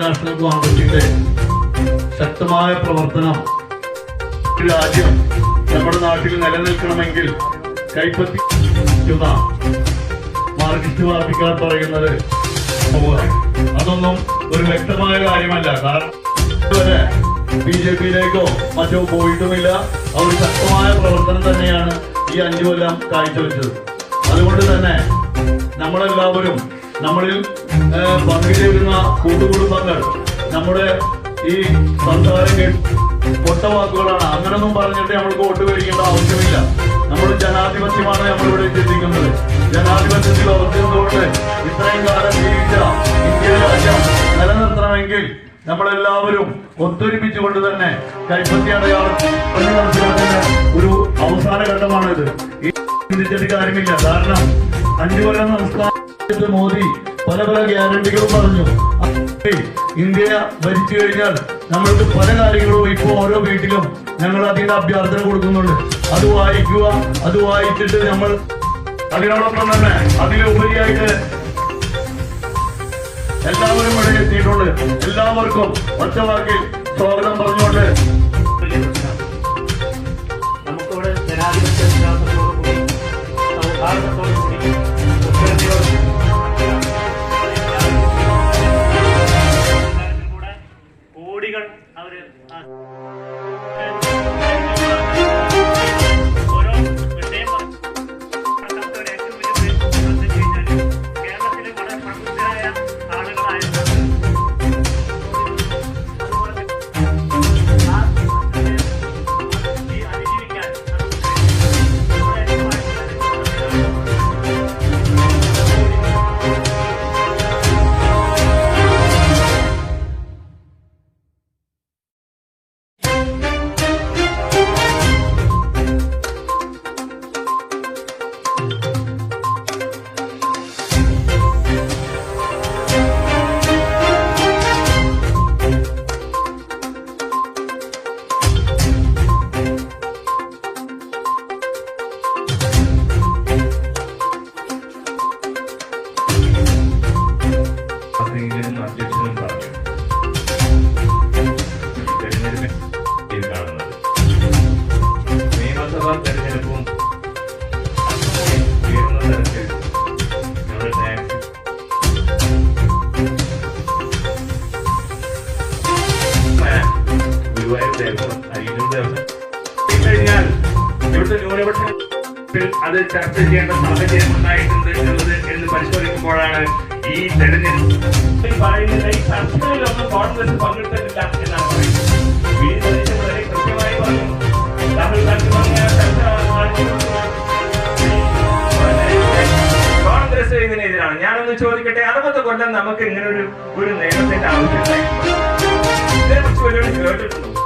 National കോൺഗ്രസിന്റെ ശക്തമായ പ്രവർത്തനം. രാജ്യം നമ്മുടെ നാട്ടിൽ നിലനിൽക്കണമെങ്കിൽ കൈപ്പറ്റിക്കുന്ന മാർക്സിസ്റ്റ് പാർട്ടിക്കാർ പറയുന്നത് അതൊന്നും ഒരു വ്യക്തമായ കാര്യമല്ല. കാരണം ബി ജെ പിയിലേക്കോ മറ്റോ പോയിട്ടുമില്ല. അവർ ശക്തമായ പ്രവർത്തനം തന്നെയാണ് ഈ അഞ്ചു കൊല്ലം കാഴ്ചവെച്ചത്. അതുകൊണ്ട് തന്നെ നമ്മളെല്ലാവരും നമ്മളിൽ പങ്കുചേരുന്ന കൂട്ടുകുടുംബങ്ങൾ നമ്മുടെ ഈ സംസാരം കേട്ട് പൊട്ട വാക്കുകളാണ് അങ്ങനൊന്നും പറഞ്ഞിട്ട് നമ്മൾക്ക് വോട്ട് മേടിക്കേണ്ട ആവശ്യമില്ല. നമ്മൾ ജനാധിപത്യമാണ് നമ്മളിവിടെ ചിന്തിക്കുന്നത്. ജനാധിപത്യത്തിൽ ഉറച്ചുകൊണ്ട് ഇത്രയും കാലം ജീവിച്ച ഇന്ത്യ രാജ്യം നിലനിർത്തണമെങ്കിൽ നമ്മളെല്ലാവരും ഒത്തൊരുമിച്ചുകൊണ്ട് തന്നെ കൈപ്പത്തി അടയാളം ഒരു അവസാന ഘട്ടമാണിത്. ഈ ചിന്തിച്ചിട്ട് കാര്യമില്ല. കാരണം അഞ്ചു കൊല്ലം സംസ്ഥാനത്ത് മോദി പല പല ഗ്യാരണ്ടികളും പറഞ്ഞു. ഇന്ത്യ ഭരിച്ചു കഴിഞ്ഞാൽ നമ്മൾക്ക് പല കാര്യങ്ങളും ഇപ്പോൾ ഓരോ വീട്ടിലും ഞങ്ങൾ അതിന്റെ അഭ്യർത്ഥന കൊടുക്കുന്നുണ്ട്. അത് വായിക്കുക അത് വായിച്ചിട്ട് നമ്മൾ അതിനോടൊപ്പം തന്നെ അതിലുപരിയായിട്ട് എല്ലാവരും ഇവിടെ എത്തിയിട്ടുണ്ട്. എല്ലാവർക്കും ഒറ്റവാക്കിൽ സ്വാഗതം പറഞ്ഞുകൊണ്ട് കഴിഞ്ഞാൽ ഇവിടുത്തെ ന്യൂനപക്ഷത്തിൽ അത് ചർച്ച ചെയ്യേണ്ട സാഹചര്യം ഉണ്ടായിട്ടുണ്ട് എന്നുള്ളത് എന്ന് പരിശോധിക്കുമ്പോഴാണ് ഈ തെരഞ്ഞെടുപ്പ് ഈ പറയുന്നത് ഈ ചർച്ചകളിലൊന്നും കോൺഗ്രസ് പങ്കെടുത്തിട്ടില്ല എന്നാണ് പറയുന്നത് വളരെ കൃത്യമായി പറഞ്ഞു രാഹുൽ ഗാന്ധി പറഞ്ഞ ചർച്ച കോൺഗ്രസ് ഇതിനെതിരാണ് ഞാനൊന്ന് ചോദിക്കട്ടെ അറുപത് കൊല്ലം നമുക്ക് ഇങ്ങനെ ഒരു ഒരു നിയമത്തിന്റെ ആവശ്യമില്ല ഇതിനെക്കുറിച്ച് വല്ലവരും കേട്ടിട്ടുണ്ടോ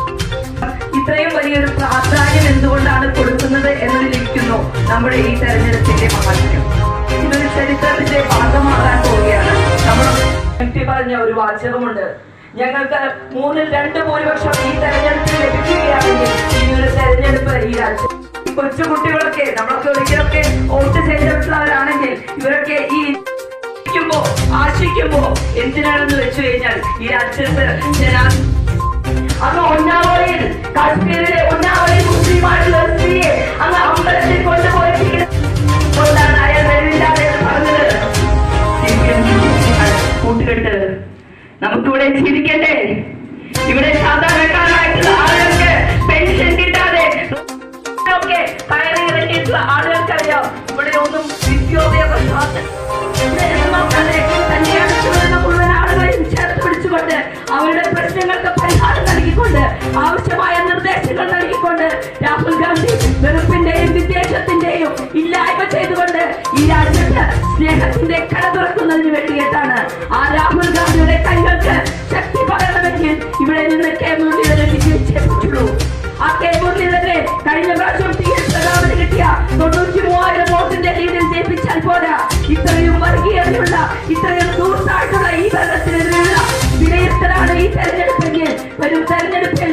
വലിയൊരു പ്രാധാന്യം എന്തുകൊണ്ടാണ് കൊടുക്കുന്നത് എന്നതിലിരിക്കുന്നു നമ്മുടെ ഈ തെരഞ്ഞെടുപ്പിന്റെ മഹാത്മ്യം ഇതൊരു ചരിത്രത്തിന്റെ ഭാഗമാകാൻ പോവുകയാണ്. നമ്മൾ പറഞ്ഞ ഒരു വാചകമുണ്ട്. ഞങ്ങൾക്ക് മൂന്നിൽ രണ്ട് ഭൂരിപക്ഷം ഈ തെരഞ്ഞെടുപ്പിൽ ലഭിക്കുകയാണെങ്കിൽ ഈ ഒരു തെരഞ്ഞെടുപ്പ് ഈ രാജ്യം കൊച്ചുകുട്ടികളൊക്കെ നമ്മളൊക്കെ ഒരിക്കലൊക്കെ വോട്ട് ചെയ്തിട്ടുള്ളവരാണെങ്കിൽ ഇവരൊക്കെ ഈ ആശിക്കുമ്പോ എന്തിനാണെന്ന് വെച്ചു കഴിഞ്ഞാൽ ഈ രാജ്യത്ത് ജനാ അങ്ങ് ഒന്നാവളിയിൽ കാശ്മീരിലെ ഒന്നാവളിയിൽ മുസ്ലിമായിട്ടുള്ള സ്ത്രീയെ അങ്ങ് അമ്പലത്തിൽ കൊണ്ടുപോയി കൊണ്ടാണ് അയാൾ വരില്ലാതെ പറഞ്ഞത്. കൂട്ടുകെട്ട് നമുക്കിവിടെ ജീവിക്കണ്ടേ ഇവിടെ സാധാരണക്കാരായിട്ടുള്ള ആളുകൾക്ക് പെൻഷൻ കിട്ടാതെ ഒക്കെ കയറി ഇറങ്ങിയിട്ടുള്ള ആളുകൾക്കറിയാം. ഇവിടെ ഒന്നും വിദ്യോഭ്യാസ പ്രശ്നങ്ങൾക്ക് പരിഹാരം നൽകിക്കൊണ്ട് ആവശ്യമായ നിർദ്ദേശങ്ങൾ നൽകിക്കൊണ്ട് രാഹുൽ ഗാന്ധി വെറുപ്പിന്റെയും വിദ്വേഷത്തിന്റെയും ഇല്ലായ്മ ചെയ്തുകൊണ്ട് ഈ രാജ്യത്ത് സ്നേഹത്തിന്റെ കട തുറക്കുന്നതിന് വേണ്ടിയിട്ടാണ് ആ രാഹുൽ ഗാന്ധിയുടെ കൈകൾക്ക് ശക്തി പകരണമെങ്കിൽ ഇവിടെ നിന്ന് കെ മുരളീധരൻ വിജയിച്ചു ആ കെ മുരളീധരനെ കഴിഞ്ഞ പ്രാവശ്യം ടി എസ് പ്രതാപന് കിട്ടിയ തൊണ്ണൂറ്റി മൂവായിരം വോട്ടിന്റെ ലീഡിൽ ജയിപ്പിച്ചാൽ പോരാ. ഇത്രയും വർഗീയതയുള്ള ഇത്രയും ദൂർത്തായിട്ടുള്ള ഈ ഭരണത്തിനെതിരെ ഈ തെരഞ്ഞെടുപ്പിൽ വരും. തെരഞ്ഞെടുപ്പിൽ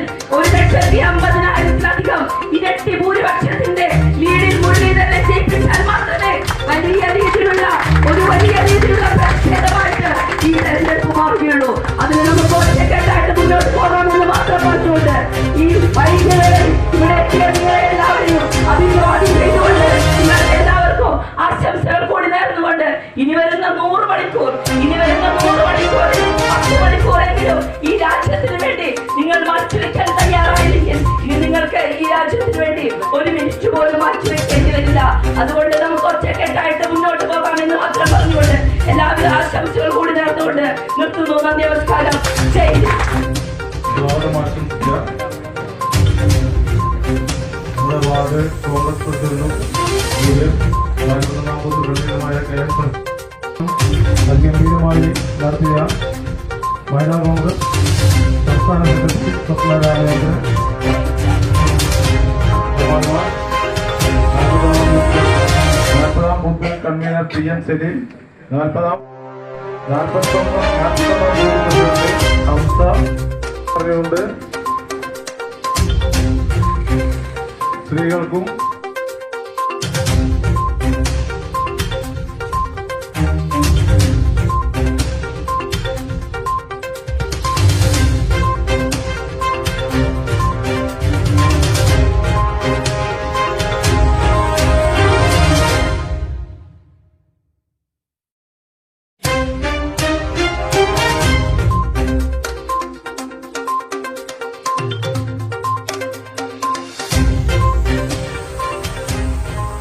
നമസ്കാരം ജയ് നമ്മുടെ വാർഡ് കോൺഗ്രസ് പ്രസിഡന്റും തുടർച്ചയായ കെ എസ് സംഗീതമായി നടത്തിയ മഹിളാ കോൺഗ്രസ് സംസ്ഥാന സെക്രട്ടറി സ്വപ്നരാജയുടെ നാൽപ്പതാം booth convener P M Saleem നാൽപ്പതാം സ്ത്രീകൾക്കും